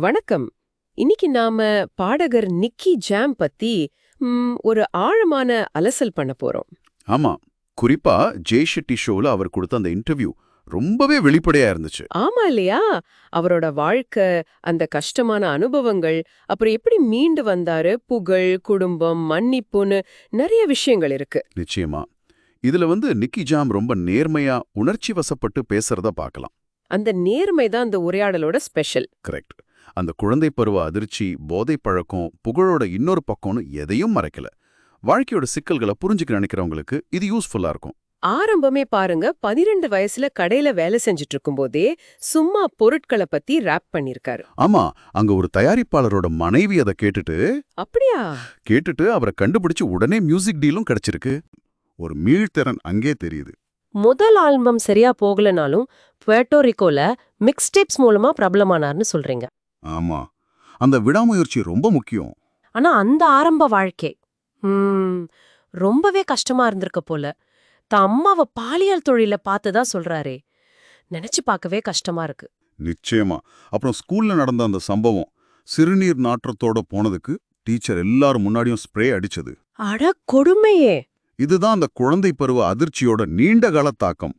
வணக்கம். இன்னைக்கு நாம பாடகர் நிக்கி ஜாம் பத்தி ஒரு ஆழமான அலசல் பண்ண போறோம். ஆமா. குறிப்பா ஜெய் ஷெட்டி ஷோல அவர் கொடுத்த அந்த இன்டர்வியூ ரொம்பவே வெளிப்படையா இருந்துச்சு. ஆமா இல்லையா? அவரோட வாழ்க்கை அந்த கஷ்டமான அனுபவங்கள் அப்புறம் எப்படி மீண்டு வந்தாரு? புகழ் குடும்பம் மன்னிப்புன்னு நிறைய விஷயங்கள் இருக்கு. நிச்சயமா. இதுல வந்து நிக்கி ஜாம் ரொம்ப நேர்மையா உணர்ச்சி வசப்பட்டு பேசுறத பார்க்கலாம். அந்த நேர்மை தான் அந்த உரையாடலோட ஸ்பெஷல். கரெக்ட். அந்த குழந்தை பருவ அதிர்ச்சி போதை பழக்கம் புகழோட இன்னொரு பக்கம்னு எதையும் மறைக்கல. வாழ்க்கையோட சிக்கல்களை புரிஞ்சுக்க நினைக்கிறவங்களுக்கு இது யூஸ்ஃபுல்லா இருக்கும். ஆரம்பமே பாருங்க பதிரெண்டு வயசுல கடையில வேலை செஞ்சுட்டு இருக்கும்போதே சும்மா பொருட்களை பத்தி ரேப் பண்ணிருக்காரு. ஆமா அங்க ஒரு தயாரிப்பாளரோட மனைவி அதை கேட்டுட்டு அப்படியா? கேட்டுட்டு அவரை கண்டுபிடிச்சு உடனே மியூசிக் டீலும் கிடைச்சிருக்கு. ஒரு மீள்திறன் அங்கே தெரியுது. முதல் ஆல்பம் சரியா போகலனாலும் புவேட்டோரிக்கோல மிக்ஸ்டேப்ஸ் மூலமா பிரபலமானார்னு சொல்றீங்க. ஆமா. அந்த விடாமுயற்சி ரொம்ப முக்கியம். ஆனா அந்த ஆரம்ப வாழ்க்கை ரொம்பவே கஷ்டமா இருந்திருக்க போல. தான் அம்மாவை பாலியல் தொழில பார்த்ததா சொல்றாரே. நினைச்சு பார்க்கவே கஷ்டமா இருக்கு. நிச்சயமா. அப்புறம் ஸ்கூல்ல நடந்த அந்த சம்பவம் சிறுநீர் நாற்றத்தோட போனதுக்கு டீச்சர் எல்லாரும் முன்னாடியும் ஸ்ப்ரே அடிச்சது. அட கொடுமையே! இதுதான் அந்த குழந்தை பருவ அதிர்ச்சியோட நீண்ட கால தாக்கம்.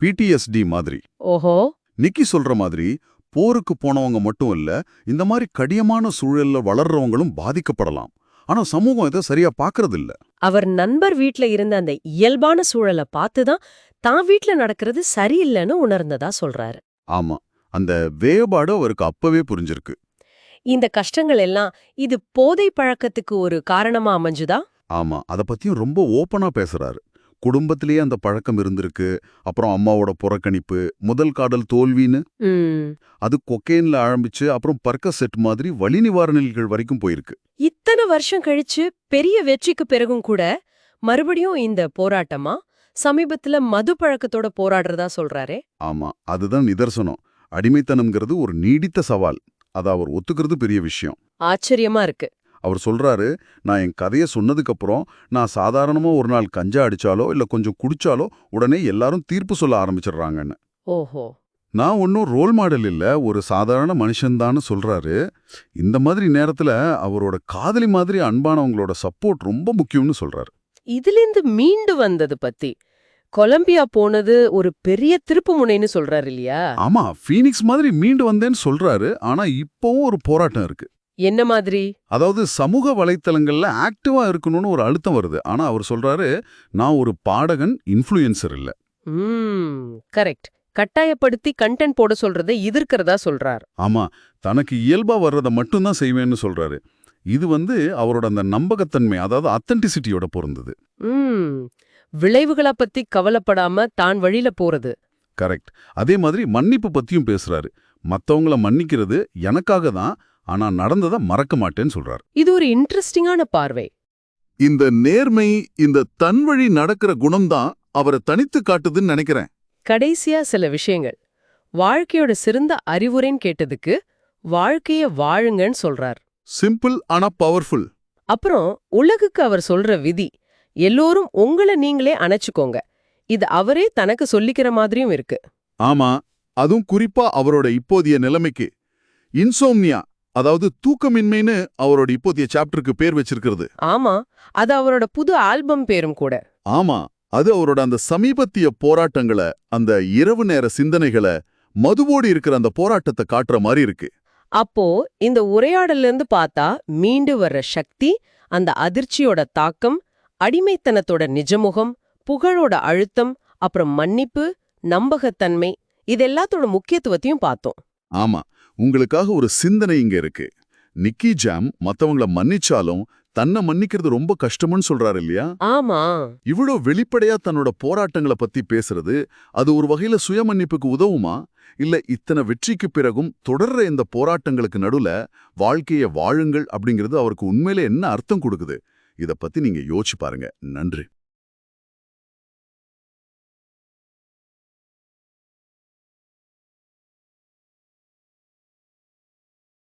பிடிஎஸ்டி மாதிரி. ஓஹோ! நிக்கி சொல்ற மாதிரி போருக்கு போனவங்க மட்டும் இல்ல இந்த மாதிரி கடினமான சூழல்ல வளர்றவங்களும் பாதிக்கப்படலாம். ஆனா சமூகம் இதை சரியா பாக்குறது இல்ல அவர் நண்பர் வீட்ல இருந்த அந்த இயல்பான சூழலை பார்த்து தான் தான் வீட்ல நடக்கிறது சரியில்லைன்னு உணர்ந்ததா சொல்றாரு. ஆமா. அந்த வேறுபாடு அவருக்கு அப்பவே புரிஞ்சிருக்கு. இந்த கஷ்டங்கள் எல்லாம் இது போதை பழக்கத்துக்கு ஒரு காரணமா அமைஞ்சுதா? ஆமா. அத பத்தியும் ரொம்ப ஓப்பனா பேசுறாரு. குடும்பத்திலேயே அந்த பழக்கம் இருந்திருக்கு. அப்புறம் அம்மாவோட புறக்கணிப்பு முதல் காதல் தோல்வின்னு அது கொக்கேன்ல ஆரம்பிச்சு அப்புறம் பர்க்க செட் மாதிரி வலி நிவாரணிகள் வரைக்கும் போயிருக்கு. இத்தனை வருஷம் கழிச்சு பெரிய வெற்றிக்கு பிறகும் கூட மறுபடியும் இந்த போராட்டமா? சமீபத்துல மது பழக்கத்தோட போராடுறதா சொல்றாரே. ஆமா அதுதான் நிதர்சனம். அடிமைத்தனம்ங்கிறது ஒரு நீடித்த சவால். அத அவர் ஒத்துக்கிறது பெரிய விஷயம். ஆச்சரியமா இருக்கு. அவர் சொல்றாரு நான் என் கதையை சொன்னதுக்கு அப்புறம் நான் சாதாரணமா ஒரு நாள் கஞ்சா அடிச்சாலோ இல்ல கொஞ்சம் குடிச்சாலோ உடனே எல்லாரும் தீர்ப்பு சொல்ல ஆரம்பிச்சிடுறாங்கன்னு. ஓஹோ. நான் ஒன்றும் ரோல் மாடல் இல்ல ஒரு சாதாரண மனுஷன்தான்னு சொல்றாரு. இந்த மாதிரி நேரத்துல அவரோட காதலி மாதிரி அன்பானவங்களோட சப்போர்ட் ரொம்ப முக்கியம்னு சொல்றாரு. இதிலிருந்து மீண்டு வந்தது பத்தி கொலம்பியா போனது ஒரு பெரிய திருப்பு முனைன்னு சொல்றாரு இல்லையா? ஆமா ஃபீனிக்ஸ் மாதிரி மீண்டு வந்தேன்னு சொல்றாரு ஆனா இப்பவும் ஒரு போராட்டம் இருக்கு. என்ன மாதிரி? அதாவது சமூக வலைத்தளங்கள்ல ஆக்டிவா இருக்கணும்னு ஒரு அழுத்தம் வருது. ஆனா அவர் சொல்றாரு நான் ஒரு பாடகன் இன்ஃப்ளூயன்சர் இல்ல. கரெக்ட். கட்டாயப்படுத்தி கண்டென்ட் போட சொல்றதை எதிர்க்கிறதா சொல்றார். ஆமா தனக்கு இயல்பா வர்றதை மட்டும்தான் செய்வேன்னு சொல்றாரு. இது வந்து அவரோட அந்த நம்பகத்தன்மை அதாவது அத்தன்டிசிட்டியோட பொருந்தது. விளைவுகளை பத்தி கவலைப்படாம தான் வழியில போறது. கரெக்ட். அதே மாதிரி மன்னிப்பு பத்தியும் பேசுறாரு. மத்தவங்கள மன்னிக்கிறது எனக்காக தான் ஆனா நடந்ததை மறக்க மாட்டேன்னு சொல்றாரு. இது ஒரு இன்ட்ரெஸ்டிங்கான பார்வை. இந்த நேர்மை இந்த தன்வழி நடக்கிற குணம்தான் அவரை தனித்து காட்டுதுன்னு நினைக்கிறேன். கடைசியா சில விஷயங்கள். வாழ்க்கையோட சிறந்த அறிவுரைன்னு கேட்டதுக்கு வாழ்க்கைய வாழுங்கன்னு சொல்றார். சிம்பிள் ஆனா பவர்ஃபுல் அப்புறம் உலகுக்கு அவர் சொல்ற விதி எல்லோரும் உங்களை நீங்களே அணைச்சுக்கோங்க. இது அவரே தனக்கு சொல்லிக்கிற மாதிரியும் இருக்கு. ஆமா அதுவும் குறிப்பா அவரோட இப்போதைய நிலைமைக்கு. இன்சோம்னியா அதாவது தூக்கமின்மைன்னு அவரோட இப்போதைய சாப்டருக்கு பேர் வச்சிருக்கிறது. ஆமா அது அவரோட புது ஆல்பம் பேரும் கூட. ஆமா அது அவரோட அந்த சமீபத்திய போராட்டங்களை அந்த இரவு நேர சிந்தனைகளை மதுவோடு இருக்கிற அந்த போராட்டத்தை காட்டுற மாதிரி இருக்கு. அப்போ இந்த உரையாடல்ல இருந்து பார்த்தா மீண்டு வர்ற சக்தி அந்த அதிர்ச்சியோட தாக்கம் அடிமைத்தனத்தோட நிஜமுகம் புகழோட அழுத்தம் அப்புறம் மன்னிப்பு நம்பகத்தன்மை இது எல்லாத்தோட முக்கியத்துவத்தையும் பார்த்தோம். ஆமா உங்களுக்காக ஒரு சிந்தனை இங்க இருக்கு. நிக்கி ஜாம் மத்தவங்கள மன்னிச்சாலும் தன்னை மன்னிக்கிறது ரொம்ப கஷ்டம்னு சொல்றாரு இல்லையா? ஆமா. இவ்வளோ வெளிப்படையா தன்னோட போராட்டங்களை பத்தி பேசுறது அது ஒரு வகையில சுய மன்னிப்புக்கு உதவுமா? இல்ல இத்தனை வெற்றிக்கு பிறகும் தொடர்ற இந்த போராட்டங்களுக்கு நடுவுல வாழ்க்கைய வாழுங்கள் அப்படிங்கிறது அவருக்கு உண்மையிலே என்ன அர்த்தம் கொடுக்குது? இத பத்தி நீங்க யோசிச்சு பாருங்க. நன்றி.